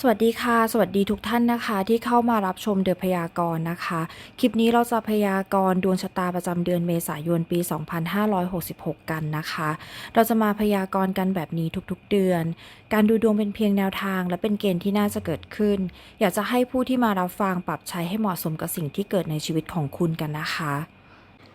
สวัสดีค่ะ สวัสดีทุกท่านนะคะที่เข้ามารับชมเดือพยากรณ์นะคะ คลิปนี้เราจะพยากรณ์ดวงชะตาประจำเดือนเมษายนปี 2566 กันนะคะ เราจะมาพยากรณ์กันแบบนี้ทุกๆเดือน การดูดวงเป็นเพียงแนวทาง และเป็นเกณฑ์ที่น่าจะเกิดขึ้น อยากจะให้ผู้ที่มารับฟังปรับใช้ให้เหมาะสมกับสิ่งที่เกิดในชีวิตของคุณกันนะคะ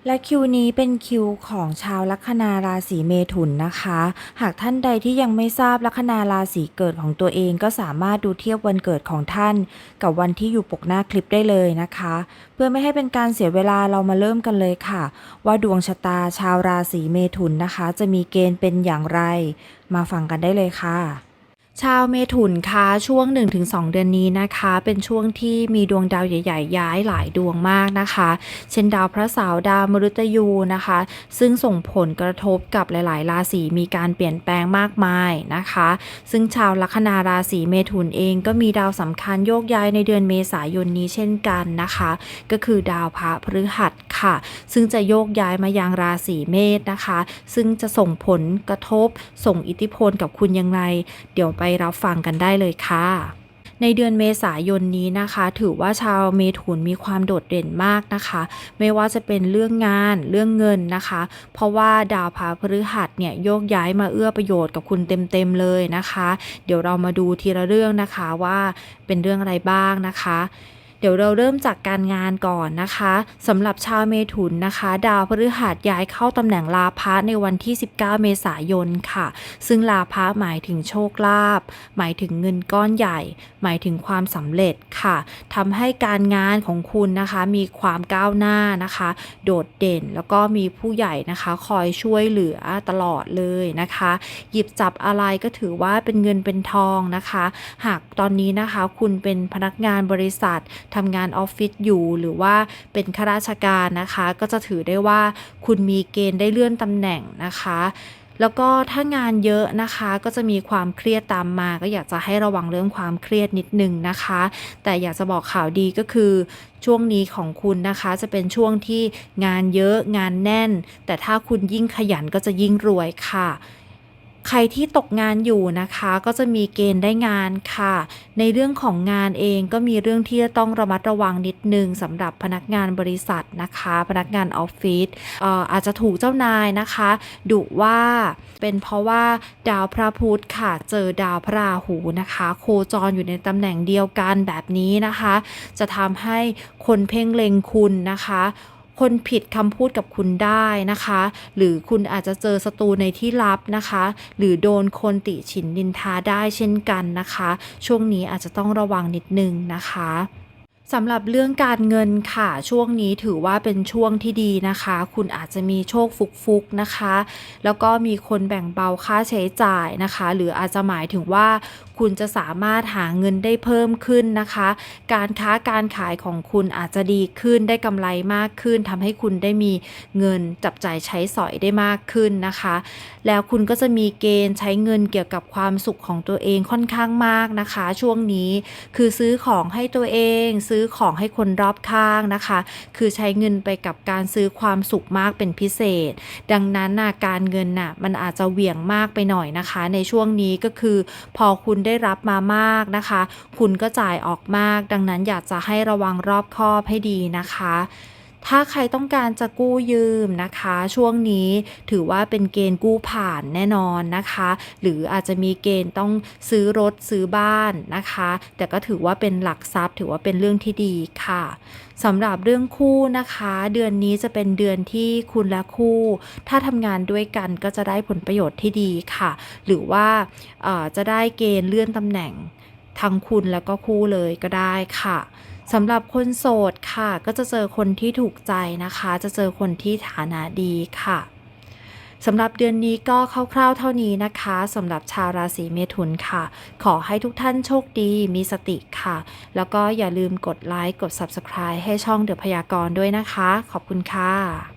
และคิวนี้เป็นคิวของชาวลัคนาราศีเมถุนนะคะ หากท่านใดที่ยังไม่ทราบลัคนาราศีเกิดของตัวเองก็สามารถดูเทียบวันเกิดของท่าน กับวันที่อยู่ปกหน้าคลิปได้เลยนะคะ เพื่อไม่ให้เป็นการเสียเวลาเรามาเริ่มกันเลยค่ะ ว่าดวงชะตาชาวราศีเมถุนนะคะ จะมีเกณฑ์เป็นอย่างไร มาฟังกันได้เลยค่ะ ชาวเมถุนคะช่วง 1-2 เดือนนี้นะคะ เป็นช่วงที่มีดวงดาวใหญ่ ๆ ย้ายหลายดวงมากนะคะ เช่นดาวพระเสาร์ดาวมฤตยูนะคะ ซึ่งส่งผลกระทบกับหลาย ๆ ราศีมีการเปลี่ยนแปลงมากมายนะคะ ซึ่งชาวลัคนาราศีเมถุนเองก็มีดาวสำคัญโยกย้ายในเดือนเมษายนนี้เช่นกันนะคะ ก็คือดาวพระพฤหัสค่ะ ซึ่งจะโยกย้ายมายังราศีเมษนะคะ ซึ่งจะส่งผลกระทบส่งอิทธิพลกับคุณย่างไรเดี๋ยวไปรับฟังกันได้เลยค่ะในเดือนเมษายนนี้นะคะ ถือว่าชาวเมถุนมีความโดดเด่นมากนะคะ ไม่ว่าจะเป็นเรื่องงานเรื่องเงินนะคะ เพราะว่าดาวพาพฤหัสเนี่ยโยกย้ายมาเอื้อประโยชน์กับคุณเต็มๆเลยนะคะ เดี๋ยวเรามาดูทีละเรื่องนะคะว่าเป็นเรื่องอะไรบ้างนะคะ เดี๋ยวเราเริ่มจากการงานก่อนนะคะสำหรับชาวเมถุนนะคะ ดาวพฤหัสย้ายเข้าตำแหน่งลาภะในวันที่ 19 เมษายนค่ะ ซึ่งลาภะหมายถึงโชคลาภหมายถึงเงินก้อนใหญ่ หมายถึงความสำเร็จค่ะทำให้การงานของคุณนะคะมีความก้าวหน้านะคะ โดดเด่นแล้วก็มีผู้ใหญ่นะคะ คอยช่วยเหลือตลอดเลยนะคะ หยิบจับอะไรก็ถือว่าเป็นเงินเป็นทองนะคะ หากตอนนี้นะคะ คุณเป็นพนักงานบริษัททำงานออฟฟิศอยู่หรือว่าเป็นข้าราชการนะคะ ก็จะถือได้ว่าคุณมีเกณฑ์ได้เลื่อนตำแหน่งนะคะแล้วก็ถ้างานเยอะนะคะก็จะมีความเครียดตามมา ก็อยากจะให้ระวังเรื่องความเครียดนิดนึงนะคะ แต่อยากจะบอกข่าวดีก็คือ ช่วงนี้ของคุณนะคะ จะเป็นช่วงที่งานเยอะงานแน่น แต่ถ้าคุณยิ่งขยันก็จะยิ่งรวยค่ะ ใครที่ตกงานอยู่นะคะก็จะมีเกณฑ์ได้งานค่ะ ในเรื่องของงานเองก็มีเรื่องที่จะต้องระมัดระวังนิดนึงสำหรับพนักงานบริษัทนะคะ พนักงานออฟฟิศเอ่ออาจจะถูกเจ้านายนะคะดุว่าเป็นเพราะว่าดาวพระพุธค่ะ เจอดาวพระราหูนะคะ โคจรอยู่ในตำแหน่งเดียวกันแบบนี้นะคะ จะทำให้คนเพ่งเล็งคุณนะคะ คนผิดคำพูดกับคุณได้นะคะ หรือคุณอาจจะเจอศัตรูในที่ลับนะคะ หรือโดนคนติฉินดินทาได้เช่นกันนะคะ ช่วงนี้อาจจะต้องระวังนิดนึงนะคะ สำหรับเรื่องการเงินค่ะ ช่วงนี้ถือว่าเป็นช่วงที่ดีนะคะ คุณอาจจะมีโชคฟุกๆนะคะ แล้วก็มีคนแบ่งเบาค่าใช้จ่ายนะคะ หรืออาจจะหมายถึงว่าคุณจะสามารถหาเงินได้เพิ่มขึ้นนะคะ การค้าการขายของคุณอาจจะดีขึ้นได้กำไรมากขึ้นทำให้คุณได้มีเงินจับจ่ายใช้สอยได้มากขึ้นนะคะ แล้วคุณก็จะมีเกณฑ์ใช้เงินเกี่ยวกับความสุขของตัวเองค่อนข้างมากนะคะ ช่วงนี้คือซื้อของให้ตัวเองซื้อื้อของให้คนรอบข้างนะคะ คือใช้เงินไปกับการซื้อความสุขมากเป็นพิเศษ ดังนั้นนะการเงินน่ะมันอาจจะเหวี่ยงมากไปหน่อยนะคะ ในช่วงนี้ก็คือ พอคุณได้รับมามากนะคะ คุณก็จ่ายออกมาก ดังนั้นอยากจะให้ระวังรอบคอบให้ดีนะคะ ถ้าใครต้องการจะกู้ยืมนะคะ ช่วงนี้ถือว่าเป็นเกณฑ์กู้ผ่านแน่นอนนะคะ หรืออาจจะมีเกณฑ์ต้องซื้อรถซื้อบ้านนะคะ แต่ก็ถือว่าเป็นหลักทรัพย์ ถือว่าเป็นเรื่องที่ดีค่ะสำหรับเรื่องคู่นะคะ เดือนนี้จะเป็นเดือนที่คุณและคู่ ถ้าทำงานด้วยกันก็จะได้ผลประโยชน์ที่ดีค่ะ หรือว่าจะได้เกณฑ์เลื่อนตำแหน่งทั้งคุณแล้วก็คู่เลยก็ได้ค่ะ สำหรับคนโสดค่ะ ก็จะเจอคนที่ถูกใจนะคะ จะเจอคนที่ฐานะดีค่ะสำหรับเดือนนี้ก็คร่าวๆเท่านี้นะคะสำหรับชาวราศีเมถุนค่ะ ขอให้ทุกท่านโชคดีมีสติค่ะ แล้วก็อย่าลืมกดไลค์กด Subscribe ให้ช่องเดอะพยากรณ์ด้วยนะคะ ขอบคุณค่ะ